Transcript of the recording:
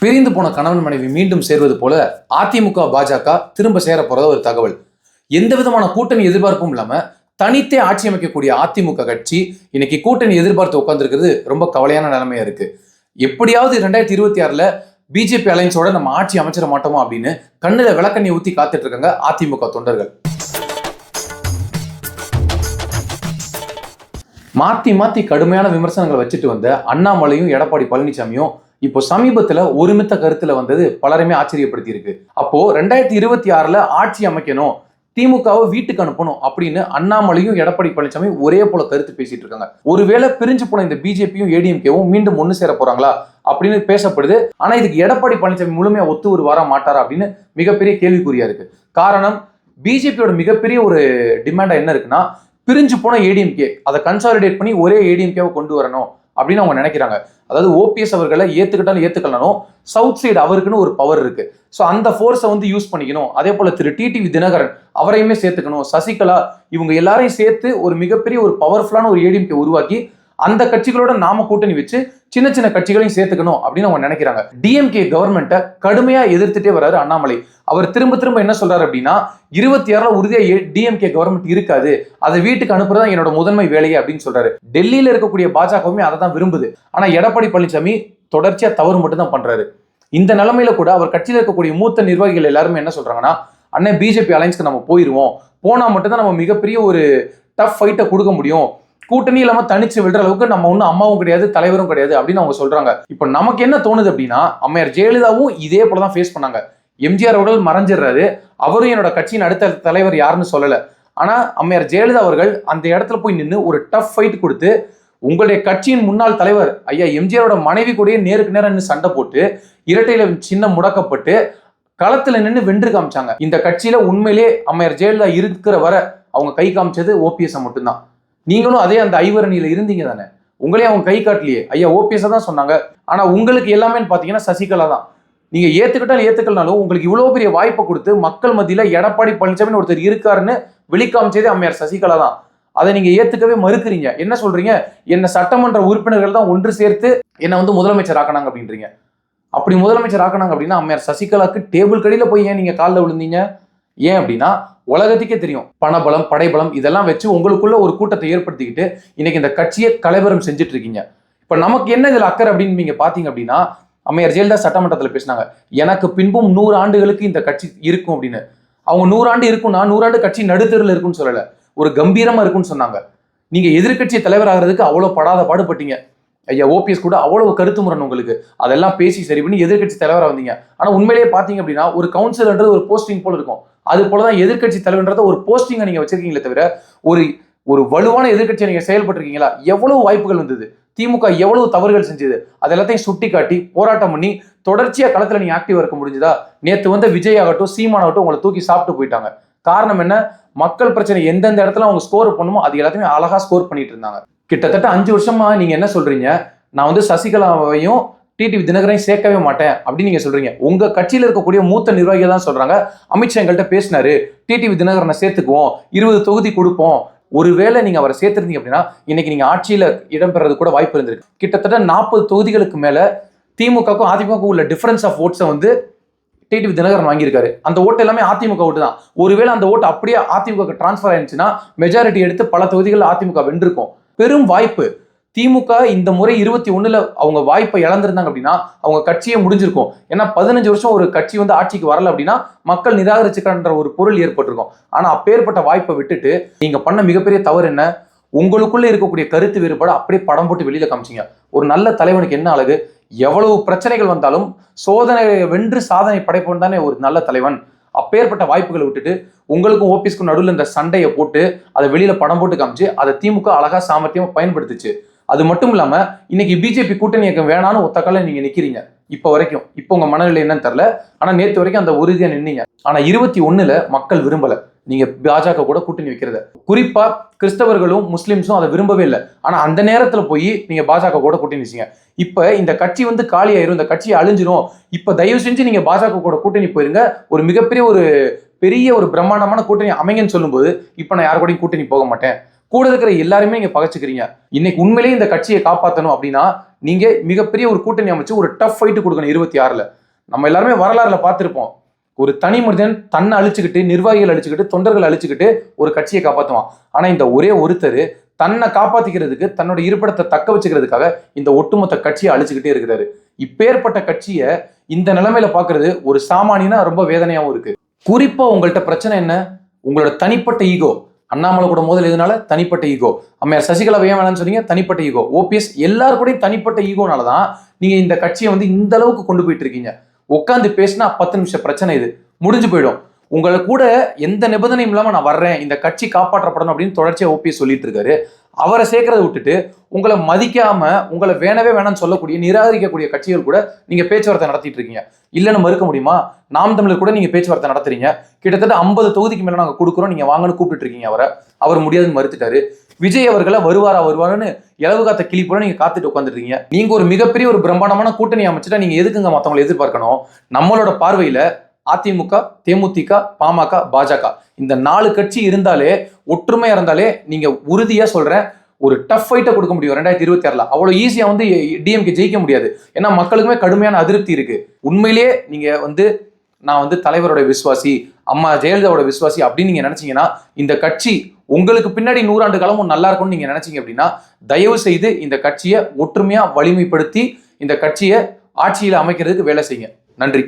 பிரிந்து போன கணவன் மனைவி மீண்டும் சேர்வது போல அதிமுக பாஜக திரும்ப சேர போறதா ஒரு தகவல். எந்த விதமான கூட்டணி எதிர்பார்ப்பும் இல்லாம தனித்தே ஆட்சி அமைக்கக்கூடிய அதிமுக கட்சி இன்னைக்கு கூட்டணி எதிர்பார்த்து உட்காந்துருக்கிறது ரொம்ப கவலையான நிலைமையா இருக்கு. எப்படியாவது ரெண்டாயிரத்தி இருபத்தி ஆறுல பிஜேபி அலைன்ஸோட நம்ம ஆட்சி அமைச்சிட மாட்டோமா அப்படின்னு கண்ணுல விளக்கண்ணி ஊத்தி காத்துட்டு இருக்காங்க அதிமுக தொண்டர்கள். மாத்தி மாத்தி கடுமையான விமர்சனங்களை வச்சுட்டு வந்த அண்ணாமலையும் எடப்பாடி பழனிசாமியும் இப்போ சமீபத்துல ஒருமித்த கருத்துல வந்தது பலருமே ஆச்சரியப்படுத்தி இருக்கு அப்போ ரெண்டாயிரத்தி இருபத்தி ஆறுல ஆட்சி அமைக்கணும் திமுகவை வீட்டுக்கு அனுப்பணும் அப்படின்னு அண்ணாமலையும் எடப்பாடி பழனிசாமி ஒரே போல கருத்து பேசிட்டு இருக்காங்க. ஒருவேளை பிரிஞ்சு போன இந்த பிஜேபியும் ஏடிஎம்கேவும் மீண்டும் ஒன்று சேர போறாங்களா அப்படின்னு பேசப்படுது. ஆனா இதுக்கு எடப்பாடி பழனிசாமி முழுமையா ஒத்து ஒரு வர மாட்டாரா அப்படின்னு மிகப்பெரிய கேள்விக்குறியா இருக்கு. காரணம் பிஜேபியோட மிகப்பெரிய ஒரு டிமாண்டா என்ன இருக்குன்னா பிரிஞ்சு போன ஏடிஎம்கே அதை கன்சாலிடேட் பண்ணி ஒரே ஏடிஎம்கேவை கொண்டு வரணும் அப்படின்னு அவங்க நினைக்கிறாங்க. அதாவது ஓபிஎஸ் அவர்களை ஏத்துக்கிட்டாலும் ஏத்துக்கலனாலும் சவுத் சைடு அவருக்குன்னு ஒரு பவர் இருக்கு. ஸோ அந்த ஃபோர்ஸை வந்து யூஸ் பண்ணிக்கணும். அதே போல திரு டிடிவி தினகரன் அவரையுமே சேர்த்துக்கணும். சசிகலா இவங்க எல்லாரையும் சேர்த்து ஒரு மிகப்பெரிய ஒரு பவர்ஃபுல்லான ஒரு ஏடிஎம்கே உருவாக்கி அந்த கட்சிகளோட நாம கூட்டணி வச்சு சின்ன சின்ன கட்சிகளையும் சேர்த்துக்கணும் அப்படின்னு அவங்க நினைக்கிறாங்க. டிஎம்கே கவர்மெண்ட்டை கடுமையா எதிர்த்துட்டே வர்றாரு அண்ணாமலை. அவர் திரும்ப திரும்ப என்ன சொல்றாரு அப்படின்னா இருபத்தி ஆறுல உறுதியா டிஎம்கே கவர்மெண்ட் இருக்காது. அதை வீட்டுக்கு அனுப்புறதா என்னோட முதன்மை வேலையை அப்படின்னு சொல்றாரு. டெல்லியில இருக்கக்கூடிய பாஜகவுமே அதை தான் விரும்புது. ஆனா எடப்பாடி பழனிசாமி தொடர்ச்சியா தவறு மட்டும் தான் பண்றாரு. இந்த நிலைமையில கூட அவர் கட்சியில் இருக்கக்கூடிய மூத்த நிர்வாகிகள் எல்லாருமே என்ன சொல்றாங்கன்னா அண்ணன் பிஜேபி அலைன்ஸ்க்கு நம்ம போயிருவோம். போனா மட்டும்தான் நம்ம மிகப்பெரிய ஒரு டஃப் ஃபைட்டை கொடுக்க முடியும். கூட்டணி இல்லாம தனிச்சு விடுற அளவுக்கு நம்ம ஒன்றும் அம்மாவும் கிடையாது தலைவரும் கிடையாது அப்படின்னு அவங்க சொல்றாங்க. இப்போ நமக்கு என்ன தோணுது அப்படின்னா அம்மையார் ஜெயலலிதாவும் இதே போல தான் ஃபேஸ் பண்ணாங்க. எம்ஜிஆர் அவர்கள் மறைஞ்சிடுறாரு. அவரும் என்னோட கட்சியின் அடுத்த தலைவர் யாருன்னு சொல்லல. ஆனா அம்மையார் ஜெயலலிதா அவர்கள் அந்த இடத்துல போய் நின்று ஒரு டஃப் ஃபைட் கொடுத்து உங்களுடைய கட்சியின் முன்னாள் தலைவர் ஐயா எம்ஜிஆரோட மனைவி கூடயே நேருக்கு நேரம் நின்று சண்டை போட்டு இரட்டையில சின்னம் முடக்கப்பட்டு களத்துல நின்று வென்று காமிச்சாங்க. இந்த கட்சியில உண்மையிலே அம்மையார் ஜெயலலிதா இருக்கிற வரை அவங்க கை காமிச்சது ஓபிஎஸ் மட்டும்தான். நீங்களும் அதே அந்த ஐவரணியில இருந்தீங்க தானே? உங்களே அவங்க கை காட்டலையே. ஐயா ஓபிஎஸ் தான் சொன்னாங்க. ஆனா உங்களுக்கு எல்லாமே பாத்தீங்கன்னா சசிகலா தான். நீங்க ஏத்துக்கிட்டாலும் ஏத்துக்கலனாலும் உங்களுக்கு இவ்வளவு பெரிய வாய்ப்பை கொடுத்து மக்கள் மத்தியில எடப்பாடி பழனிசாமி ஒருத்தர் இருக்காருன்னு வெளிக்காமிச்சதே அம்மையார் சசிகலா தான். அதை நீங்க ஏத்துக்கவே மறுக்கிறீங்க. என்ன சொல்றீங்க? என்ன சட்டமன்ற உறுப்பினர்கள் தான் ஒன்று சேர்த்து என்னை வந்து முதலமைச்சர் ஆக்கினாங்க அப்படின்றீங்க. அப்படி முதலமைச்சர் ஆக்கினாங்க அப்படின்னா அம்மையார் சசிகலாக்கு டேபிள் கடையில போய் ஏன் நீங்க காலில் விழுந்தீங்க? ஏன் அப்படின்னா உலகத்துக்கே தெரியும். பணபலம் படைபலம் இதெல்லாம் வச்சு உங்களுக்குள்ள ஒரு கூட்டத்தை ஏற்படுத்திக்கிட்டு இன்னைக்கு இந்த கட்சியை கலைவரம் செஞ்சுட்டு இருக்கீங்க இப்ப நமக்கு என்ன இதுல அக்கறை அப்படின்னு நீங்க பாத்தீங்க அப்படின்னா அம்மையார் ஜெயலலிதா சட்டமன்றத்தில் பேசினாங்க. எனக்கு பின்பும் நூறு ஆண்டுகளுக்கு இந்த கட்சி இருக்கும் அப்படின்னு. அவங்க நூறாண்டு இருக்கும்னா நூறாண்டு கட்சி நடுத்தருல இருக்கும்னு சொல்லல. ஒரு கம்பீரமா இருக்கும்னு சொன்னாங்க. நீங்க எதிர்க்கட்சி தலைவர் ஆகிறதுக்கு அவ்வளவு படாத பாடுபட்டீங்க. ஐயா ஓபிஎஸ் கூட அவ்வளவு கருத்து முரண் உங்களுக்கு. அதெல்லாம் பேசி சரி பண்ணி எதிர்க்கட்சி தலைவராக வந்தீங்க. ஆனா உண்மையிலேயே பாத்தீங்க அப்படின்னா ஒரு கவுன்சிலர்ன்றது ஒரு போஸ்டிங் போல இருக்கும். அது போலதான் எதிர்க்கட்சி தலைவர்ன்றத ஒரு போஸ்டிங்கை நீங்க வச்சிருக்கீங்களே தவிர ஒரு ஒரு வலுவான எதிர்கட்சியை நீங்க செயல்பட்டிருக்கீங்களா? எவ்வளவு வாய்ப்புகள் வந்தது? திமுக எவ்வளவு தவறுகள் செஞ்சது? அது எல்லாத்தையும் சுட்டி காட்டி போராட்டம் பண்ணி தொடர்ச்சியா களத்துல நீங்க ஆக்டிவா இருக்க முடிஞ்சதா? நேத்து வந்து விஜய் ஆகட்டும் சீமான் ஆகட்டும் உங்களை தூக்கி சாப்பிட்டு போயிட்டாங்க. காரணம் என்ன? மக்கள் பிரச்சனை எந்தெந்த இடத்துல அவங்க ஸ்கோர் பண்ணுமோ அது எல்லாத்தையுமே அழகா ஸ்கோர் பண்ணிட்டு இருந்தாங்க. கிட்டத்தட்ட அஞ்சு வருஷமா நீங்க என்ன சொல்றீங்க? நான் வந்து சசிகலாவையும் டிடிவி தினகரையும் சேர்க்கவே மாட்டேன் அப்படின்னு நீங்க சொல்றீங்க. உங்க கட்சியில இருக்கக்கூடிய மூத்த நிர்வாகிகள் தான் சொல்றாங்க. அமித்ஷா எங்கள்கிட்ட பேசினாரு. டிடிவி தினகரனை சேர்த்துக்குவோம். இருபது தொகுதி கொடுப்போம். ஒருவேளை நீங்க அவரை சேர்த்திருந்தீங்க அப்படின்னா இன்னைக்கு நீங்க ஆட்சியில இடம்பெறது கூட வாய்ப்பு இருந்திருக்கு. கிட்டத்தட்ட நாற்பது தொகுதிகளுக்கு மேல திமுகவுக்கும் அதிமுகவுக்கும் உள்ள டிஃபரன்ஸ் ஆஃப் ஓட்ஸை வந்து டிடிவி தினகரன் வாங்கியிருக்காரு. அந்த ஓட்டு எல்லாமே அதிமுக ஓட்டு தான். ஒருவேளை அந்த ஓட்டு அப்படியே அதிமுக டிரான்ஸ்ஃபர் ஆயிருந்துச்சுன்னா மெஜாரிட்டி எடுத்து பல தொகுதிகளில் அதிமுக வென்றிருக்கும். பெரும் வாய்ப்பு. திமுக இந்த முறை இருபத்தி ஒண்ணுல அவங்க வாய்ப்பை இழந்திருந்தாங்க அப்படின்னா அவங்க கட்சியே முடிஞ்சிருக்கும். ஏன்னா பதினஞ்சு வருஷம் ஒரு கட்சி வந்து ஆட்சிக்கு வரல அப்படின்னா மக்கள் நிராகரிச்சுக்கன்ற ஒரு பொருள் ஏற்பட்டிருக்கும். ஆனா அப்பேற்பட்ட வாய்ப்பை விட்டுட்டு நீங்க பண்ண மிகப்பெரிய தவறு என்ன? உங்களுக்குள்ள இருக்கக்கூடிய கருத்து வேறுபாடு அப்படியே படம் போட்டு வெளியில காமிச்சிங்க. ஒரு நல்ல தலைவனுக்கு என்ன அழகு? எவ்வளவு பிரச்சனைகள் வந்தாலும் சோதனை வென்று சாதனை படைப்பவன் தானே ஒரு நல்ல தலைவன். அப்பேற்பட்ட வாய்ப்புகளை விட்டுட்டு உங்களுக்கும் ஓபிஸ்க்கும் நடுவில் இந்த சண்டையை போட்டு அதை வெளியில படம் போட்டு காமிச்சு அதை திமுக அழகா சாமர்த்தியமா பயன்படுத்துச்சு. அது மட்டும் இல்லாம இன்னைக்கு பிஜேபி கூட்டணி இயக்கம் வேணான்னு ஒத்தக்கால நீங்கள் நீங்க நிக்கிறீங்க. இப்போ வரைக்கும். இப்போ உங்க மனநிலை என்னன்னு தெரியல. ஆனா நேற்று வரைக்கும் அந்த உறுதியா நின்னீங்க. ஆனா இருபத்தி ஒண்ணுல மக்கள் விரும்பல. நீங்க பாஜக கூட கூட்டணி வைக்கிறத. குறிப்பா கிறிஸ்தவர்களும் முஸ்லிம்ஸும் அதை விரும்பவே இல்லை. ஆனா அந்த நேரத்துல போய் நீங்க பாஜக கூட கூட்டணி வச்சீங்க. இப்ப இந்த கட்சி வந்து காலியாயிரும் இந்த கட்சி அழிஞ்சிரும். இப்ப தயவு செஞ்சு நீங்க பாஜக கூட கூட்டணி போயிருங்க. ஒரு மிகப்பெரிய ஒரு பெரிய ஒரு பிரம்மாண்டமான கூட்டணி அமைங்கன்னு சொல்லும்போது இப்ப நான் யார் கூடயும் கூட்டணி போக மாட்டேன். கூட இருக்கிற எல்லாருமே நீங்க பகச்சுக்கிறீங்க. இன்னைக்கு உண்மையிலேயே இந்த கட்சியை காப்பாற்றணும் அப்படின்னா நீங்க மிகப்பெரிய ஒரு கூட்டணி அமைச்சு ஒரு டஃப் ஃபைட்டு கொடுக்கணும் இருபத்தி ஆறுல. நம்ம எல்லாருமே வரலாறுல பார்த்துருப்போம். ஒரு தனி மனிதன் தன்னை அழிச்சுக்கிட்டு நிர்வாகிகள் அழிச்சுக்கிட்டு தொண்டர்கள் அழிச்சுக்கிட்டு ஒரு கட்சியை காப்பாற்றுவான் ஆனா இந்த ஒரே ஒருத்தர் தன்னை காப்பாத்திக்கிறதுக்கு தன்னோட இருப்பிடத்தை தக்க வச்சுக்கிறதுக்காக இந்த ஒட்டுமொத்த கட்சியை அழிச்சுக்கிட்டே இருக்கிறாரு. இப்பேற்பட்ட கட்சியை இந்த நிலைமையில பாக்குறது ஒரு சாமானியனா ரொம்ப வேதனையாகவும் இருக்கு. குறிப்பா உங்கள்ட்ட பிரச்சனை என்ன? உங்களோட தனிப்பட்ட ஈகோ அண்ணாமலை கூட மோதல் எதுனால? தனிப்பட்ட ஈகோ அம்மையார் சசிகலா ஏன் வேணாம்னு சொன்னீங்க? தனிப்பட்ட ஈகோ ஓபிஎஸ் எல்லாரு கூடயும் தனிப்பட்ட ஈகோனால தான் நீங்க இந்த கட்சியை வந்து இந்த அளவுக்கு கொண்டு போயிட்டு இருக்கீங்க. உட்காந்து பேசினா பத்து நிமிஷம் பிரச்சனை இது. முடிஞ்சு போயிடும். உங்களை கூட எந்த நிபந்தனையும் இல்லாம நான் வர்றேன். இந்த கட்சி காப்பாற்றப்படணும் அப்படின்னு தொடர்ச்சியா ஓபிஎஸ் சொல்லிட்டு இருக்காரு. அவரை சேர்க்கறத விட்டுட்டு உங்களை மதிக்காம உங்களை வேணவே வேணாம்னு சொல்லக்கூடிய நிராகரிக்கக்கூடிய கட்சிகள் கூட நீங்க பேச்சுவார்த்தை நடத்திட்டு இருக்கீங்க. இல்லைன்னு மறுக்க முடியுமா? நாம் தமிழர் கூட நீங்க பேச்சுவார்த்தை நடத்துறீங்க. கிட்டத்தட்ட ஐம்பது தொகுதிக்கு மேல நாங்க கொடுக்குறோம். நீங்க வாங்கன்னு கூப்பிட்டு இருக்கீங்க அவரை. அவர் முடியாதுன்னு மறுத்துட்டாரு. விஜய் அவர்களை வருவாரா வருவாருன்னு இலவு காத்த கிளி போல நீங்க காத்துட்டு உட்காந்துருக்கீங்க நீங்க ஒரு மிகப்பெரிய ஒரு பிரம்மாண்டமான கூட்டணி அமைச்சிட்டா நீங்க எதுக்குங்க மத்தவங்களை எதிர்பார்க்கணும்? நம்மளோட பார்வையில அதிமுக தேமுதிக பாமக பாஜக இந்த நாலு கட்சி இருந்தாலே ஒற்றுமையா இருந்தாலே நீங்க உறுதியா சொல்றேன் ஒரு டஃப் ஃபைட்டை கொடுக்க முடியும். ரெண்டாயிரத்தி இருபத்தி ஆறுல. அவ்வளவு ஈஸியா வந்து டிஎம்கே ஜெயிக்க முடியாது. ஏன்னா மக்களுக்குமே கடுமையான அதிருப்தி இருக்கு. உண்மையிலேயே நீங்க வந்து நான் வந்து தலைவரோட விசுவாசி அம்மா ஜெயலலிதாவோட விசுவாசி அப்படின்னு நீங்க நினைச்சீங்கன்னா இந்த கட்சி உங்களுக்கு பின்னாடி நூறாண்டு காலமும் நல்லா இருக்கும்னு நீங்க நினைச்சீங்க அப்படின்னா தயவு செய்து இந்த கட்சியை ஒற்றுமையா வலிமைப்படுத்தி இந்த கட்சியை ஆட்சியில் அமைக்கிறதுக்கு வேலை செய்யுங்க. நன்றி.